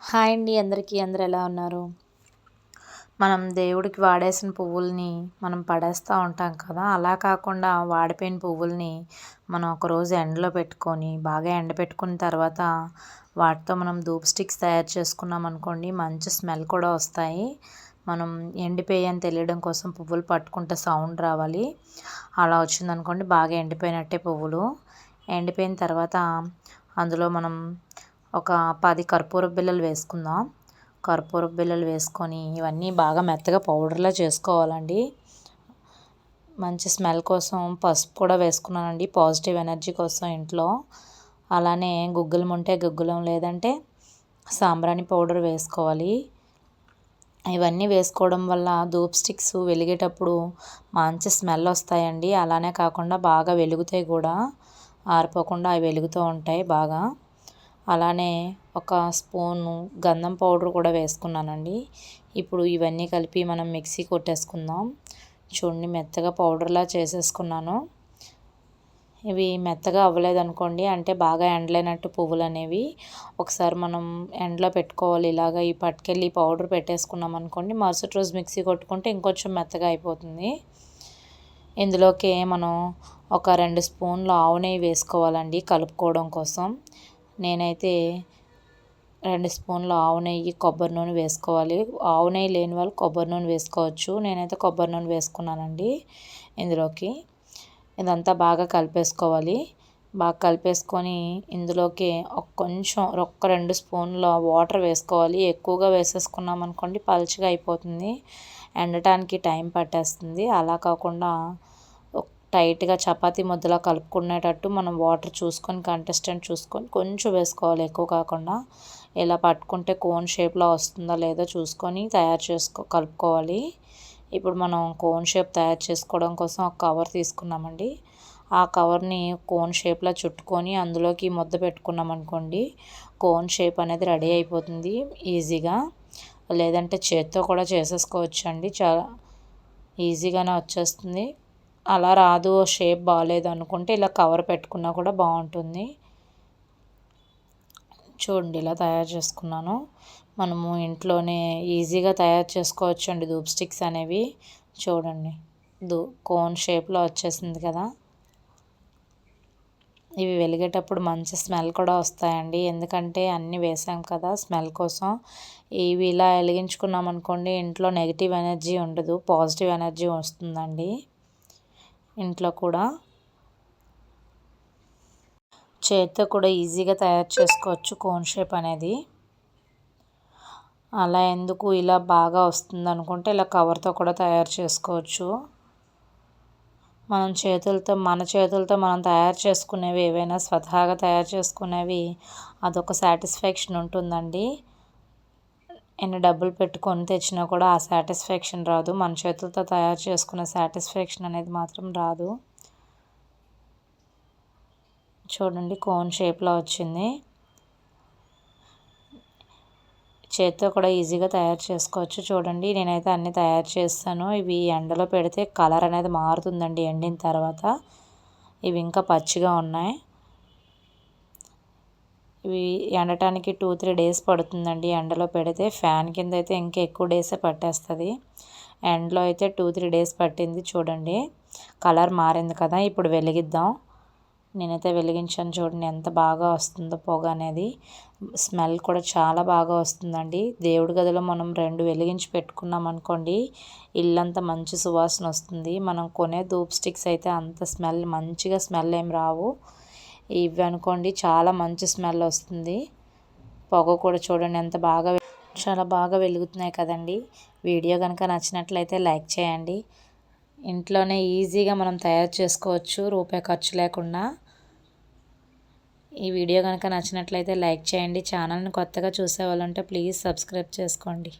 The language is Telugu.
హాయ్ అండి అందరికీ అందరు ఎలా ఉన్నారు? మనం దేవుడికి వాడేసిన పువ్వుల్ని మనం పడేస్తూ ఉంటాం కదా అలా కాకుండా వాడిపోయిన పువ్వుల్ని మనం ఒకరోజు ఎండలో పెట్టుకొని బాగా ఎండ పెట్టుకున్న తర్వాత వాటితో మనం ధూప్ స్టిక్స్ తయారు చేసుకున్నాం అనుకోండి మంచి స్మెల్ కూడా వస్తాయి. మనం ఎండిపోయాయని తెలియడం కోసం పువ్వులు పట్టుకుంటే సౌండ్ రావాలి. అలా వచ్చిందనుకోండి బాగా ఎండిపోయినట్టే పువ్వులు. ఎండిపోయిన తర్వాత అందులో మనం ఒక పది కర్పూర బిళ్ళలు వేసుకుందాం. కర్పూర బిళ్ళలు వేసుకొని ఇవన్నీ బాగా మెత్తగా పౌడర్లా చేసుకోవాలండి. మంచి స్మెల్ కోసం పసుపు కూడా వేసుకున్నానండి పాజిటివ్ ఎనర్జీ కోసం ఇంట్లో. అలానే గుగ్గులం ఉంటే గుగ్గులం లేదంటే సాంబ్రాణి పౌడర్ వేసుకోవాలి. ఇవన్నీ వేసుకోవడం వల్ల ధూప్ స్టిక్స్ వెలిగేటప్పుడు మంచి స్మెల్ వస్తాయండి. అలానే కాకుండా బాగా వెలుగుతాయి కూడా. ఆరిపోకుండా అవి వెలుగుతూ ఉంటాయి బాగా. అలానే ఒక స్పూను గంధం పౌడర్ కూడా వేసుకున్నానండి. ఇప్పుడు ఇవన్నీ కలిపి మనం మిక్సీ కొట్టేసుకుందాం. చూడండి మెత్తగా పౌడర్లా చేసేసుకున్నాను. ఇవి మెత్తగా అవ్వలేదనుకోండి అంటే బాగా ఎండలేనట్టు పువ్వులు అనేవి ఒకసారి మనం ఎండలో పెట్టుకోవాలి. ఇలాగ ఈ పట్టుకెళ్ళి పౌడర్ పెట్టేసుకున్నాం అనుకోండి మరుసటి రోజు మిక్సీ కొట్టుకుంటే ఇంకొంచెం మెత్తగా అయిపోతుంది. ఇందులోకి మనం ఒక రెండు స్పూన్లు ఆవు నెయ్యి వేసుకోవాలండి కలుపుకోవడం కోసం. నేనైతే రెండు స్పూన్లు ఆవు నెయ్యి కొబ్బరి నూనె వేసుకోవాలి. ఆవు నెయ్యి లేని వాళ్ళు కొబ్బరి నూనె వేసుకోవచ్చు. నేనైతే కొబ్బరి నూనె వేసుకున్నానండి ఇందులోకి. ఇదంతా బాగా కలిపేసుకోవాలి. బాగా కలిపేసుకొని ఇందులోకి ఒక కొంచెం ఒక్క రెండు స్పూన్ల వాటర్ వేసుకోవాలి. ఎక్కువగా వేసేసుకున్నాం అనుకోండి పలుచగా అయిపోతుంది. ఎండటానికి టైం పట్టేస్తుంది. అలా కాకుండా టైట్గా చపాతీ ముద్దలా కలుపుకునేటట్టు మనం వాటర్ చూసుకొని కంటెస్టెంట్ చూసుకొని కొంచెం వేసుకోవాలి. ఎక్కువ కాకుండా ఇలా పట్టుకుంటే కోన్ షేప్లో వస్తుందా లేదో చూసుకొని తయారు చేసుకో కలుపుకోవాలి. ఇప్పుడు మనం కోన్ షేప్ తయారు చేసుకోవడం కోసం ఒక కవర్ తీసుకున్నామండి. ఆ కవర్ని కోన్ షేప్లో చుట్టుకొని అందులోకి ముద్ద పెట్టుకున్నాం అనుకోండి కోన్ షేప్ అనేది రెడీ అయిపోతుంది ఈజీగా. లేదంటే చేత్తో కూడా చేసేసుకోవచ్చు అండి చాలా ఈజీగానే వచ్చేస్తుంది. అలా రాదు షేప్ బాగాలేదు అనుకుంటే ఇలా కవర్ పెట్టుకున్నా కూడా బాగుంటుంది. చూడండి ఇలా తయారు చేసుకున్నాను. మనము ఇంట్లోనే ఈజీగా తయారు చేసుకోవచ్చు అండి ధూప్ స్టిక్స్ అనేవి. చూడండి ధూ కోన్ షేప్లో వచ్చేసింది కదా. ఇవి వెలిగేటప్పుడు మంచి స్మెల్ కూడా వస్తాయండి. ఎందుకంటే అన్నీ వేసాం కదా స్మెల్ కోసం. ఇవి ఇలా వెలిగించుకున్నాం అనుకోండి ఇంట్లో నెగిటివ్ ఎనర్జీ ఉండదు పాజిటివ్ ఎనర్జీ వస్తుందండి. ఇంట్లో కూడా. చేతితో కూడా ఈజీగా తయారు చేసుకోవచ్చు కోన్ షేప్ అనేది. అలా ఎందుకు ఇలా బాగా వస్తుంది అనుకుంటే ఇలా కవర్తో కూడా తయారు చేసుకోవచ్చు. మనం చేతులతో మన చేతులతో మనం తయారు చేసుకునేవి ఏవైనా స్వతహాగా తయారు చేసుకునేవి అదొక సాటిస్ఫాక్షన్ ఉంటుందండి. ఎన్ని డబ్బులు పెట్టుకొని తెచ్చినా కూడా ఆ సాటిస్ఫాక్షన్ రాదు. మన చేతులతో తయారు చేసుకున్న సాటిస్ఫాక్షన్ అనేది మాత్రం రాదు. చూడండి కోన్ షేప్లో వచ్చింది. చేత్తో కూడా ఈజీగా తయారు చేసుకోవచ్చు. చూడండి నేనైతే అన్నీ తయారు చేస్తాను. ఇవి ఎండలో పెడితే కలర్ అనేది మారుతుందండి ఎండిన తర్వాత. ఇవి ఇంకా పచ్చిగా ఉన్నాయి. ఇవి ఎండటానికి టూ త్రీ డేస్ పడుతుందండి. ఎండలో పెడితే ఫ్యాన్ కింద అయితే ఇంకా ఎక్కువ డేసే పట్టేస్తుంది. ఎండలో అయితే టూ త్రీ డేస్ పట్టింది చూడండి. కలర్ మారింది కదా ఇప్పుడు వెలిగిద్దాం. నేనైతే వెలిగించాను చూడండి ఎంత బాగా వస్తుందో పొగ అనేది. స్మెల్ కూడా చాలా బాగా వస్తుందండి. దేవుడి గదిలో మనం రెండు వెలిగించి పెట్టుకున్నాం అనుకోండి ఇల్లంతా మంచి సువాసన వస్తుంది. మనం కొనే ధూప్ స్టిక్స్ అయితే అంత స్మెల్ మంచిగా స్మెల్ ఏం రావు. ఇవి అనుకోండి చాలా మంచి స్మెల్ వస్తుంది. పొగ కూడా చూడండి ఎంత బాగా చాలా బాగా వెలుగుతున్నాయి కదండి. వీడియో కనుక నచ్చినట్లయితే లైక్ చేయండి. ఇంట్లోనే ఈజీగా మనం తయారు చేసుకోవచ్చు రూపాయి ఖర్చు లేకుండా. ఈ వీడియో కనుక నచ్చినట్లయితే లైక్ చేయండి. ఛానల్ని కొత్తగా చూసే వాళ్ళంటే ప్లీజ్ సబ్స్క్రైబ్ చేసుకోండి.